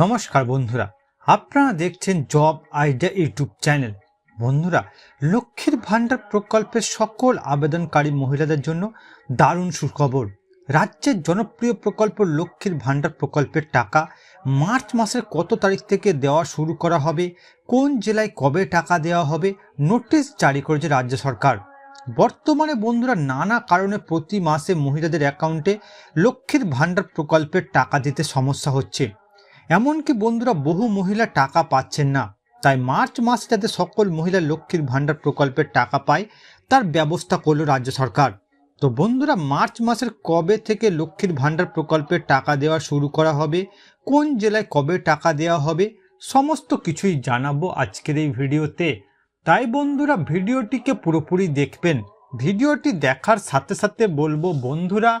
নমস্কার বন্ধুরা, আপনারা দেখছেন জব আইডিয়া ইউটিউব চ্যানেল। বন্ধুরা, লক্ষ্মীর ভাণ্ডার প্রকল্পের সকল আবেদনকারী মহিলাদের জন্য দারুণ সুখবর। রাজ্যের জনপ্রিয় প্রকল্প লক্ষ্মীর ভাণ্ডার প্রকল্পের টাকা মার্চ মাসের কত তারিখ থেকে দেওয়া শুরু করা হবে, কোন জেলায় কবে টাকা দেওয়া হবে, নোটিশ জারি করেছে রাজ্য সরকার। বর্তমানে বন্ধুরা, নানা কারণে প্রতি মাসে মহিলাদের অ্যাকাউন্টে লক্ষ্মীর ভাণ্ডার প্রকল্পের টাকা দিতে সমস্যা হচ্ছে। এমনকি বন্ধুরা বহু মহিলা টাকা পাচ্ছেন না। তাই মার্চ মাসে যাতে সকল মহিলা লক্ষ্মীর ভাণ্ডার প্রকল্পের টাকা পায়, তার ব্যবস্থা করল রাজ্য সরকার। তো বন্ধুরা, মার্চ মাসের কবে থেকে লক্ষ্মীর ভাণ্ডার প্রকল্পের টাকা দেওয়া শুরু করা হবে, কোন জেলায় কবে টাকা দেওয়া হবে, সমস্ত কিছুই জানাব আজকের এই ভিডিওতে। তাই বন্ধুরা, ভিডিওটিকে পুরোপুরি দেখবেন। ভিডিওটি দেখার সাথে সাথে বলব, বন্ধুরা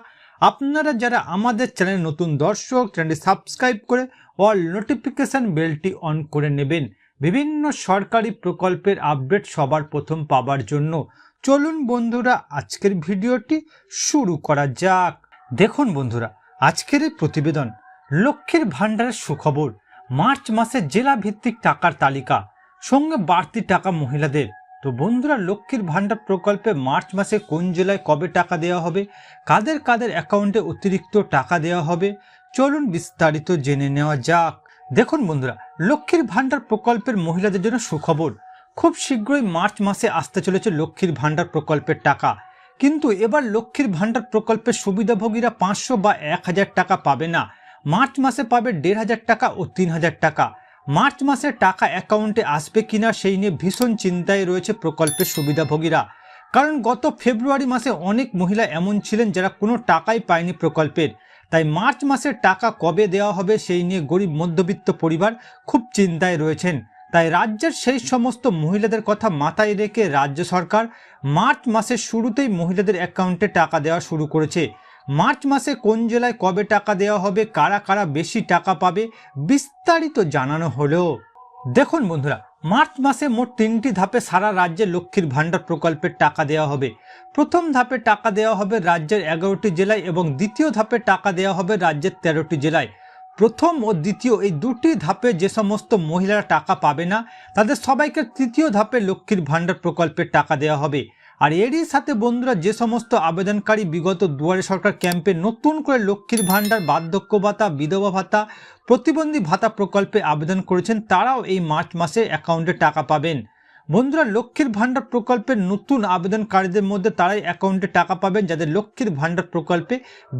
আপনারা যারা আমাদের চ্যানেল নতুন দর্শক, চ্যানেলটি সাবস্ক্রাইব করে অল নোটিফিকেশান বেলটি অন করে নেবেন। বিভিন্ন সরকারি প্রকল্পের আপডেট সবার প্রথম পাবার জন্য। চলুন বন্ধুরা, আজকের ভিডিওটি শুরু করা যাক। দেখুন বন্ধুরা, আজকের প্রতিবেদন, লক্ষ্মীর ভাণ্ডারের সুখবর। মার্চ মাসে জেলা ভিত্তিক টাকার তালিকা, সঙ্গে বাড়তি টাকা মহিলাদের। তো বন্ধুরা, লক্ষ্মীর ভাণ্ডার প্রকল্পে মার্চ মাসে কোন জেলায় কবে টাকা দেওয়া হবে, কাদের কাদের অ্যাকাউন্টে অতিরিক্ত টাকা দেওয়া হবে, চলুন বিস্তারিত জেনে নেওয়া যাক। দেখুন বন্ধুরা, লক্ষ্মীর ভাণ্ডার প্রকল্পের মহিলাদের জন্য সুখবর। খুব শীঘ্রই মার্চ মাসে আসতে চলেছে লক্ষ্মীর ভাণ্ডার প্রকল্পের টাকা। কিন্তু এবার লক্ষ্মীর ভাণ্ডার প্রকল্পের সুবিধাভোগীরা পাঁচশো বা এক হাজার টাকা পাবে না। মার্চ মাসে পাবে দেড় হাজার টাকা ও তিন হাজার টাকা। মার্চ মাসে টাকা অ্যাকাউন্টে আসবে কিনা সেই নিয়ে ভীষণ চিন্তায় রয়েছে প্রকল্পের সুবিধাভোগীরা। কারণ গত ফেব্রুয়ারি মাসে অনেক মহিলা এমন ছিলেন যারা কোনো টাকাই পায়নি প্রকল্পের। তাই মার্চ মাসের টাকা কবে দেওয়া হবে সেই নিয়ে গরিব মধ্যবিত্ত পরিবার খুব চিন্তায় রয়েছেন। তাই রাজ্যের সেই সমস্ত মহিলাদের কথা মাথায় রেখে রাজ্য সরকার মার্চ মাসের শুরুতেই মহিলাদের অ্যাকাউন্টে টাকা দেওয়া শুরু করেছে। মার্চ মাসে কোন জেলায় কবে টাকা দেওয়া হবে, কারা কারা বেশি টাকা পাবে, বিস্তারিত জানানো হলো। দেখুন বন্ধুরা, মার্চ মাসে মোট তিনটি ধাপে সারা রাজ্যে লক্ষ্মীর ভাণ্ডার প্রকল্পের টাকা দেওয়া হবে। প্রথম ধাপে টাকা দেওয়া হবে রাজ্যের এগারোটি জেলায় এবং দ্বিতীয় ধাপে টাকা দেওয়া হবে রাজ্যের তেরোটি জেলায়। প্রথম ও দ্বিতীয় এই দুটি ধাপে যে সমস্ত মহিলারা টাকা পাবে না, তাদের সবাইকে তৃতীয় ধাপে লক্ষ্মীর ভাণ্ডার প্রকল্পের টাকা দেওয়া হবে। আর এরই সাথে বন্ধুরা যে সমস্ত আবেদনকারী বিগত দুয়ারে সরকার ক্যাম্পে নতুন করে লক্ষ্মীর ভাণ্ডার, বার্ধক্য ভাতা, বিধবা ভাতা, প্রতিবন্ধী ভাতা প্রকল্পে আবেদন করেছেন, তারাও এই মার্চ মাসে অ্যাকাউন্টে টাকা পাবেন। বন্ধুরা, লক্ষ্মীর ভাণ্ডার প্রকল্পের নতুন আবেদনকারীদের মধ্যে তারাই অ্যাকাউন্টে টাকা পাবেন, যাদের লক্ষ্মীর ভাণ্ডার প্রকল্পে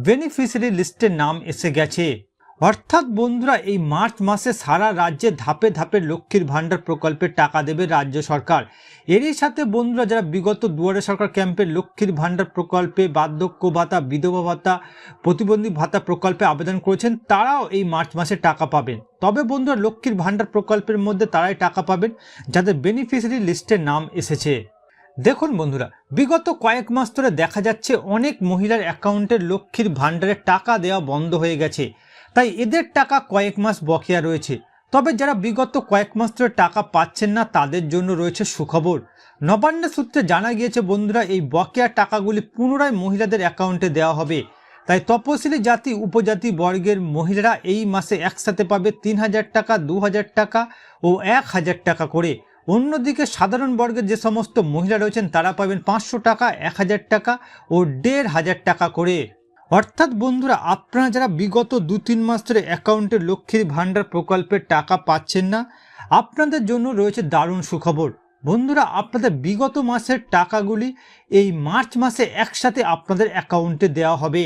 বেনিফিশিয়ারি লিস্টে নাম এসে গেছে। অর্থাৎ বন্ধুরা, এই মার্চ মাসে সারা রাজ্যে ধাপে ধাপে লক্ষ্মীর ভাণ্ডার প্রকল্পের টাকা দেবে রাজ্য সরকার। এরই সাথে বন্ধুরা, যারা বিগত দুয়ারে সরকার ক্যাম্পে লক্ষ্মীর ভাণ্ডার প্রকল্পে বার্ধক্য ভাতা, বিধবা ভাতা, প্রতিবন্ধী ভাতা প্রকল্পে আবেদন করেছেন, তারাও এই মার্চ মাসে টাকা পাবেন। তবে বন্ধুরা, লক্ষ্মীর ভাণ্ডার প্রকল্পের মধ্যে তারাই টাকা পাবেন, যাদের বেনিফিশিয়ারি লিস্টে নাম এসেছে। দেখুন বন্ধুরা, বিগত কয়েক মাস ধরে দেখা যাচ্ছে অনেক মহিলার অ্যাকাউন্টে লক্ষ্মীর ভাণ্ডারের টাকা দেওয়া বন্ধ হয়ে গেছে। তাই এদের টাকা কয়েক মাস বকেয়া রয়েছে। তবে যারা বিগত কয়েক মাস ধরে টাকা পাচ্ছেন না, তাদের জন্য রয়েছে সুখবর। নবান্ন সূত্রে জানা গিয়েছে, বন্ধুরা, এই বকেয়া টাকাগুলি পুনরায় মহিলাদের অ্যাকাউন্টে দেওয়া হবে। তাই তপশিলি জাতি, উপজাতি বর্গের মহিলারা এই মাসে একসাথে পাবে তিন হাজার টাকা, দু হাজার টাকা ও এক হাজার টাকা করে। অন্যদিকে সাধারণ বর্গের যে সমস্ত মহিলা রয়েছেন, তারা পাবেন পাঁচশো টাকা, এক হাজার টাকা ও দেড় হাজার টাকা করে। অর্থাৎ বন্ধুরা, আপনারা যারা বিগত দু তিন মাস ধরে অ্যাকাউন্টে লক্ষ্মীর ভাণ্ডার প্রকল্পের টাকা পাচ্ছেন না, আপনাদের জন্য রয়েছে দারুণ সুখবর। বন্ধুরা, আপনাদের বিগত মাসের টাকাগুলি এই মার্চ মাসে একসাথে আপনাদের অ্যাকাউন্টে দেওয়া হবে।